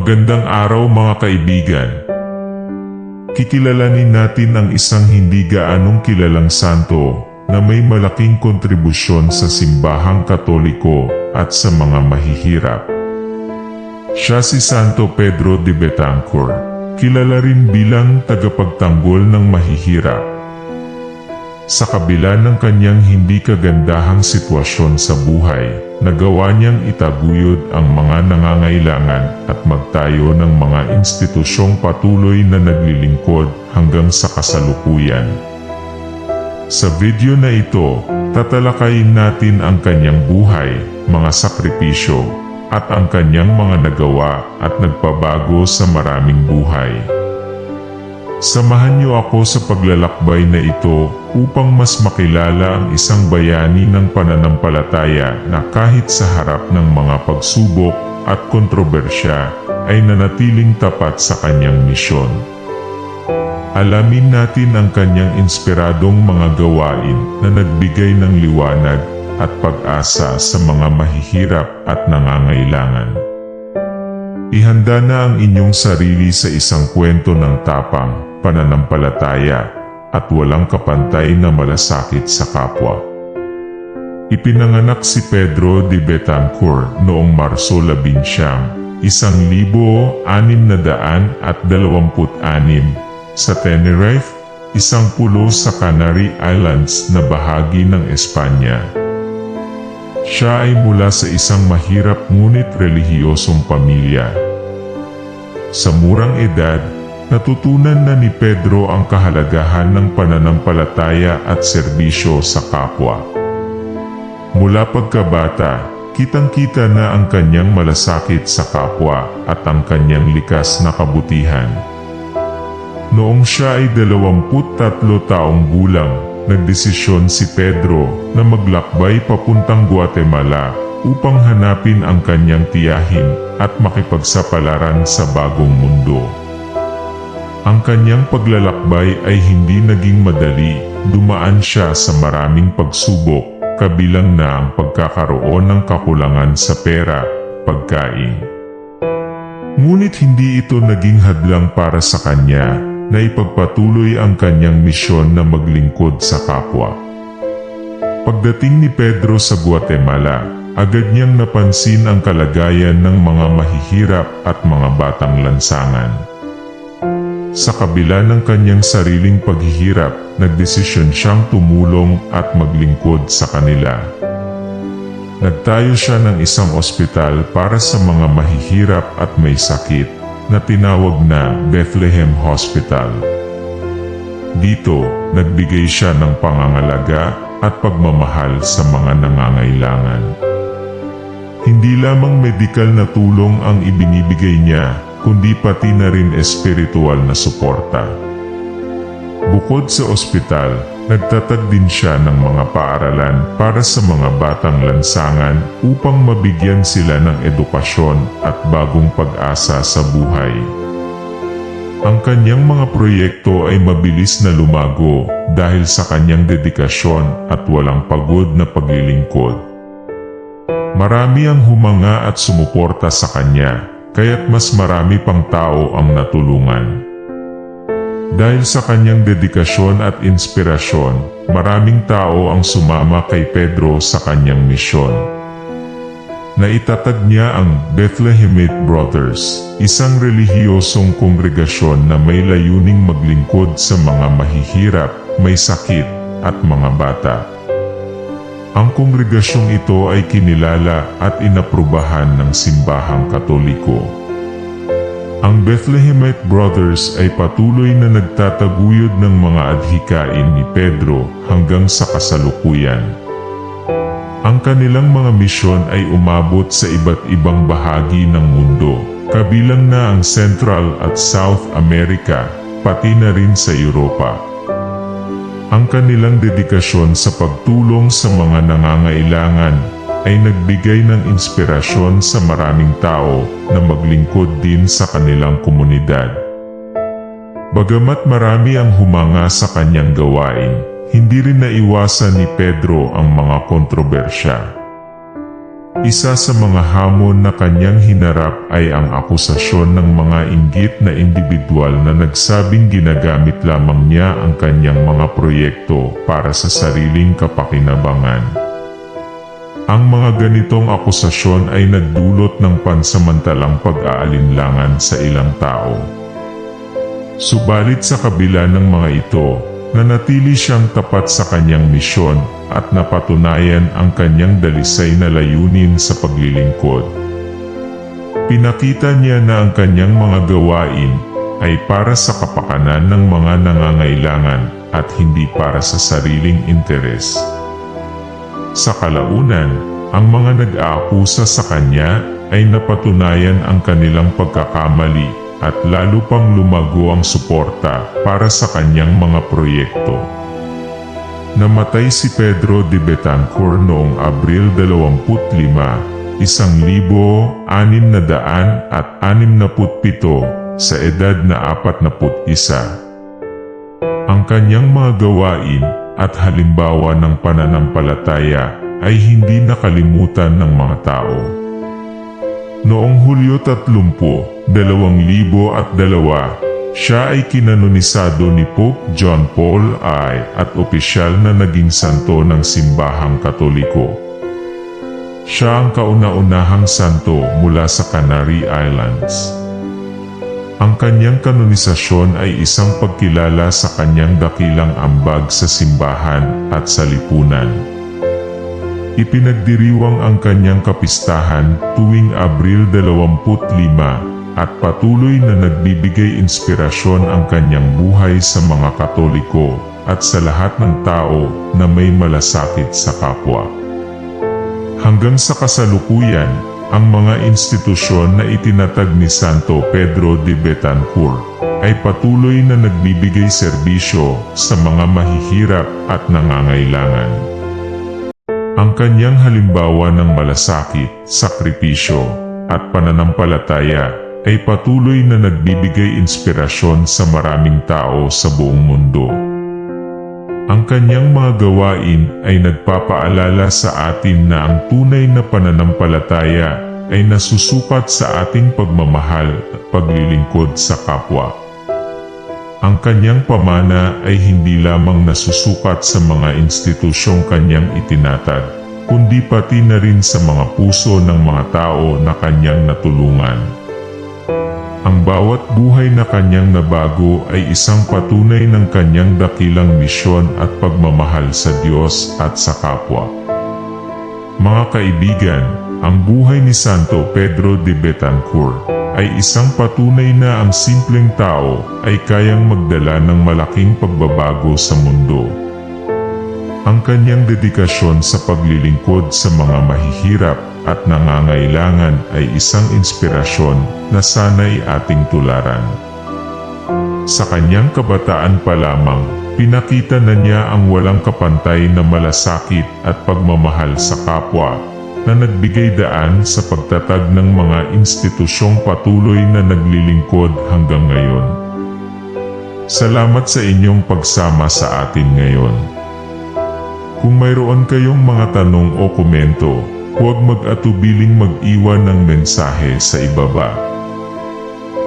Magandang araw mga kaibigan. Kikilalanin natin ang isang hindi gaanong kilalang santo na may malaking kontribusyon sa simbahang katoliko at sa mga mahihirap. Siya si Santo Pedro de Betancourt, kilala rin bilang tagapagtanggol ng mahihirap. Sa kabila ng kanyang hindi kagandahang sitwasyon sa buhay, nagawa niyang itaguyod ang mga nangangailangan at magtayo ng mga institusyong patuloy na naglilingkod hanggang sa kasalukuyan. Sa video na ito, tatalakayin natin ang kanyang buhay, mga sakripisyo, at ang kanyang mga nagawa at nagpabago sa maraming buhay. Samahan niyo ako sa paglalakbay na ito upang mas makilala ang isang bayani ng pananampalataya na kahit sa harap ng mga pagsubok at kontrobersya ay nanatiling tapat sa kanyang misyon. Alamin natin ang kanyang inspiradong mga gawain na nagbigay ng liwanag at pag-asa sa mga mahihirap at nangangailangan. Ihanda na ang inyong sarili sa isang kwento ng tapang, pananampalataya, at walang kapantay na malasakit sa kapwa. Ipinanganak si Pedro de Betancourt noong Marso 11, isang libo anim na daan at dalawamput anim, sa Tenerife, isang pulo sa Canary Islands na bahagi ng Espanya. Siya ay mula sa isang mahirap ngunit relihiyosong pamilya. Sa murang edad, natutunan na ni Pedro ang kahalagahan ng pananampalataya at serbisyo sa kapwa. Mula pagkabata, kitang-kita na ang kanyang malasakit sa kapwa at ang kanyang likas na kabutihan. Noong siya ay 23 taong gulang, nagdesisyon si Pedro na maglakbay papuntang Guatemala upang hanapin ang kanyang tiyahin at makipagsapalaran sa bagong mundo. Ang kanyang paglalakbay ay hindi naging madali, dumaan siya sa maraming pagsubok, kabilang na ang pagkakaroon ng kakulangan sa pera, pagkain. Ngunit hindi ito naging hadlang para sa kanya na ipagpatuloy ang kanyang misyon na maglingkod sa kapwa. Pagdating ni Pedro sa Guatemala, agad niyang napansin ang kalagayan ng mga mahihirap at mga batang lansangan. Sa kabila ng kanyang sariling paghihirap, nagdesisyon siyang tumulong at maglingkod sa kanila. Nagtayo siya ng isang ospital para sa mga mahihirap at may sakit na tinawag na Bethlehem Hospital. Dito, nagbigay siya ng pangangalaga at pagmamahal sa mga nangangailangan. Hindi lamang medikal na tulong ang ibinibigay niya, kundi pati na rin espiritual na suporta. Bukod sa ospital, nagtatag din siya ng mga paaralan para sa mga batang lansangan upang mabigyan sila ng edukasyon at bagong pag-asa sa buhay. Ang kanyang mga proyekto ay mabilis na lumago dahil sa kanyang dedikasyon at walang pagod na paglilingkod. Marami ang humanga at sumuporta sa kanya, kaya't mas marami pang tao ang natulungan. Dahil sa kanyang dedikasyon at inspirasyon, maraming tao ang sumama kay Pedro sa kanyang misyon. Naitatag niya ang Bethlehemite Brothers, isang relihiyosong kongregasyon na may layuning maglingkod sa mga mahihirap, may sakit, at mga bata. Ang kongregasyong ito ay kinilala at inaprubahan ng simbahang katoliko. Bethlehemite Brothers ay patuloy na nagtataguyod ng mga adhikain ni Pedro hanggang sa kasalukuyan. Ang kanilang mga misyon ay umabot sa iba't ibang bahagi ng mundo, kabilang na ang Central at South America, pati na rin sa Europa. Ang kanilang dedikasyon sa pagtulong sa mga nangangailangan ay nagbigay ng inspirasyon sa maraming tao na maglingkod din sa kanilang komunidad. Bagamat marami ang humanga sa kanyang gawain, hindi rin naiwasan ni Pedro ang mga kontrobersya. Isa sa mga hamon na kanyang hinarap ay ang akusasyon ng mga inggit na individual na nagsabing ginagamit lamang niya ang kanyang mga proyekto para sa sariling kapakinabangan. Ang mga ganitong akusasyon ay nagdulot ng pansamantalang pag-aalinlangan sa ilang tao. Subalit sa kabila ng mga ito, nanatili siyang tapat sa kanyang misyon at napatunayan ang kanyang dalisay na layunin sa paglilingkod. Pinakita niya na ang kanyang mga gawain ay para sa kapakanan ng mga nangangailangan at hindi para sa sariling interes. Sa kalaunan, ang mga nag-aakusa sa kanya ay napatunayan ang kanilang pagkakamali at lalo pang lumago ang suporta para sa kanyang mga proyekto. Namatay si Pedro de Betancourt noong Abril 25, isang libo anim na daan at anim na putpito sa edad na apat na put isa. Ang kanyang mga gawain at halimbawa ng pananampalataya ay hindi nakalimutan ng mga tao. Noong Hulyo 30, 2002, siya ay kinonisado ni Pope John Paul I at opisyal na naging santo ng simbahang katoliko. Siya ang kauna-unahang santo mula sa Canary Islands. Ang kanyang kanonisasyon ay isang pagkilala sa kanyang dakilang ambag sa simbahan at sa lipunan. Ipinagdiriwang ang kanyang kapistahan tuwing Abril 25 at patuloy na nagbibigay inspirasyon ang kanyang buhay sa mga katoliko at sa lahat ng tao na may malasakit sa kapwa. Hanggang sa kasalukuyan, ang mga institusyon na itinatag ni Santo Pedro de Betancourt ay patuloy na nagbibigay serbisyo sa mga mahihirap at nangangailangan. Ang kanyang halimbawa ng malasakit, sakripisyo, at pananampalataya ay patuloy na nagbibigay inspirasyon sa maraming tao sa buong mundo. Ang kanyang mga gawain ay nagpapaalala sa atin na ang tunay na pananampalataya ay nasusukat sa ating pagmamahal at paglilingkod sa kapwa. Ang kanyang pamana ay hindi lamang nasusukat sa mga institusyong kanyang itinatag, kundi pati na rin sa mga puso ng mga tao na kanyang natulungan. Ang bawat buhay na kanyang nabago ay isang patunay ng kanyang dakilang misyon at pagmamahal sa Diyos at sa kapwa. Mga kaibigan, ang buhay ni Santo Pedro de Betancourt ay isang patunay na ang simpleng tao ay kayang magdala ng malaking pagbabago sa mundo. Ang kanyang dedikasyon sa paglilingkod sa mga mahihirap at nangangailangan ay isang inspirasyon na sana'y ating tularan. Sa kanyang kabataan pa lamang, pinakita na niya ang walang kapantay na malasakit at pagmamahal sa kapwa na nagbigay daan sa pagtatag ng mga institusyong patuloy na naglilingkod hanggang ngayon. Salamat sa inyong pagsama sa atin ngayon. Kung mayroon kayong mga tanong o komento, huwag mag-atubiling mag-iwan ng mensahe sa ibaba.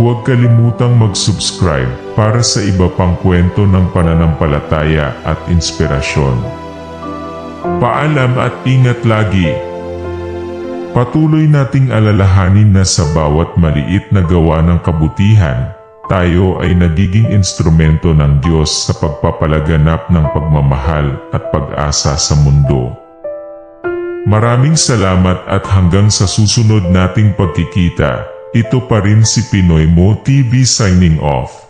Huwag kalimutang mag-subscribe para sa iba pang kwento ng pananampalataya at inspirasyon. Paalam at ingat lagi. Patuloy nating alalahanin na sa bawat maliit na gawa ng kabutihan, tayo ay nagiging instrumento ng Diyos sa pagpapalaganap ng pagmamahal at pag-asa sa mundo. Maraming salamat at hanggang sa susunod nating pagkikita, ito pa rin si Pinoy Mo TV signing off.